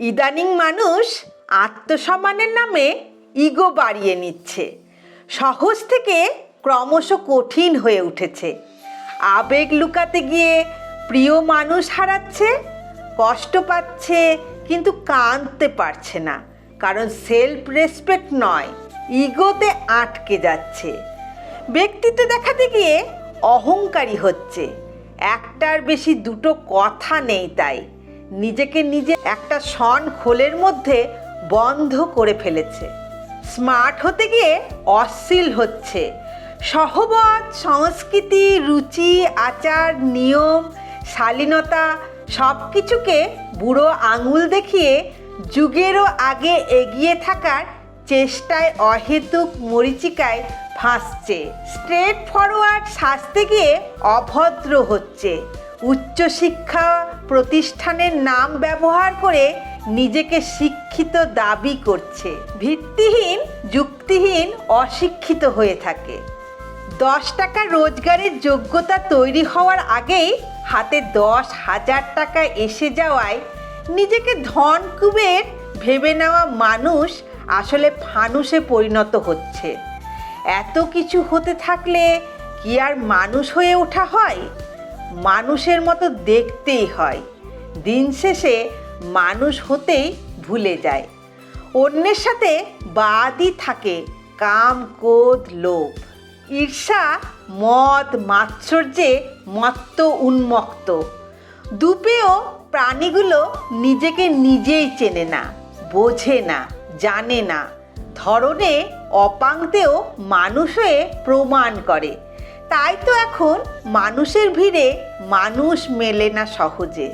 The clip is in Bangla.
ইদানিং মানুষ আত্মসম্মানের নামে ইগো বাড়িয়ে নিচ্ছে। সহজ থেকে ক্রমশ কঠিন হয়ে উঠেছে। আবেগ লুকাতে গিয়ে প্রিয় মানুষ হারাচ্ছে, কষ্ট পাচ্ছে, কিন্তু কাঁদতে পারছে না। কারণ সেলফ রেসপেক্ট নয়, ইগোতে আটকে যাচ্ছে। ব্যক্তিত্ব দেখাতে গিয়ে অহংকারী হচ্ছে। একটার বেশি দুটো কথা নেই তাই। নিজেকে নিজে একটা শন খোলের মধ্যে বন্ধ করে ফেলেছে। স্মার্ট হতে গিয়ে অশ্লীল হচ্ছে। সহবত, সংস্কৃতি, রুচি, আচার, নিয়ম, শালীনতা সব কিছুকে বুড়ো আঙুল দেখিয়ে যুগেরও আগে এগিয়ে থাকার চেষ্টায় অহেতুক মরিচিকায় ফাঁসছে। স্ট্রেট ফরওয়ার্ড সাজতে গিয়ে অভদ্র হচ্ছে। উচ্চশিক্ষা প্রতিষ্ঠানের নাম ব্যবহার করে নিজেকে শিক্ষিত দাবি করছে। ভিত্তিহীন, যুক্তিহীন, অশিক্ষিত হয়ে থাকে। দশ টাকা রোজগারের যোগ্যতা তৈরি হওয়ার আগেই হাতে দশ হাজার টাকা এসে যাওয়ায় নিজেকে ধন কুবের ভেবে নেওয়া মানুষ আসলে ফানুষে পরিণত হচ্ছে। এত কিছু হতে থাকলে কি আর মানুষ হয়ে ওঠা হয়? মানুষের মতো দেখতেই হয়। দিন শেষে মানুষ হতেই ভুলে যায়। অন্যের সাথে বাদই থাকে কাম, ক্রোধ, লোভ। ঈর্ষা, মদ, মাৎসর্যে মত্ত উন্মক্ত দুপেও প্রাণীগুলো নিজেকে নিজেই চেনে না, বোঝে না, জানে না। ধরনে অপাংতেও মানুষ হয়ে প্রমাণ করে। তাই তো এখন মানুষের ভিড়ে মানুষ মেলে না সহজে।